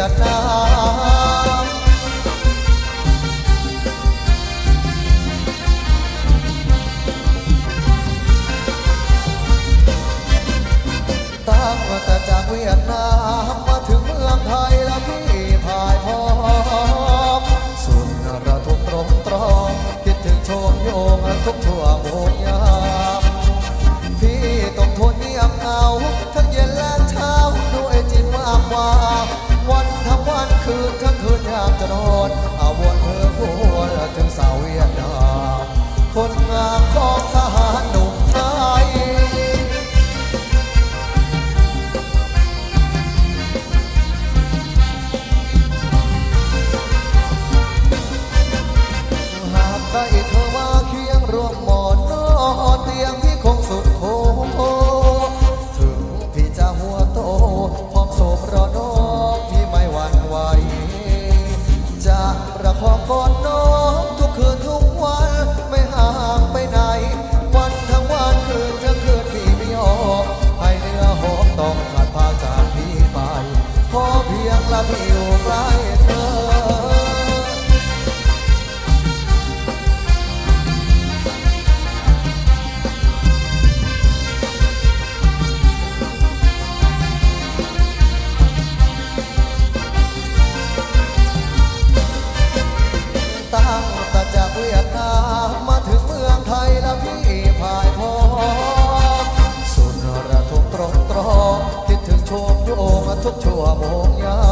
ยดน้ำตั้งแต่จากเวียดนาม ตั้งแต่จากเวียดนามมาถึงเมืองไทยแล้วพี่พายพอสุดระทงตรองคิดถึงชมโยงทุกชั่วโมงยาม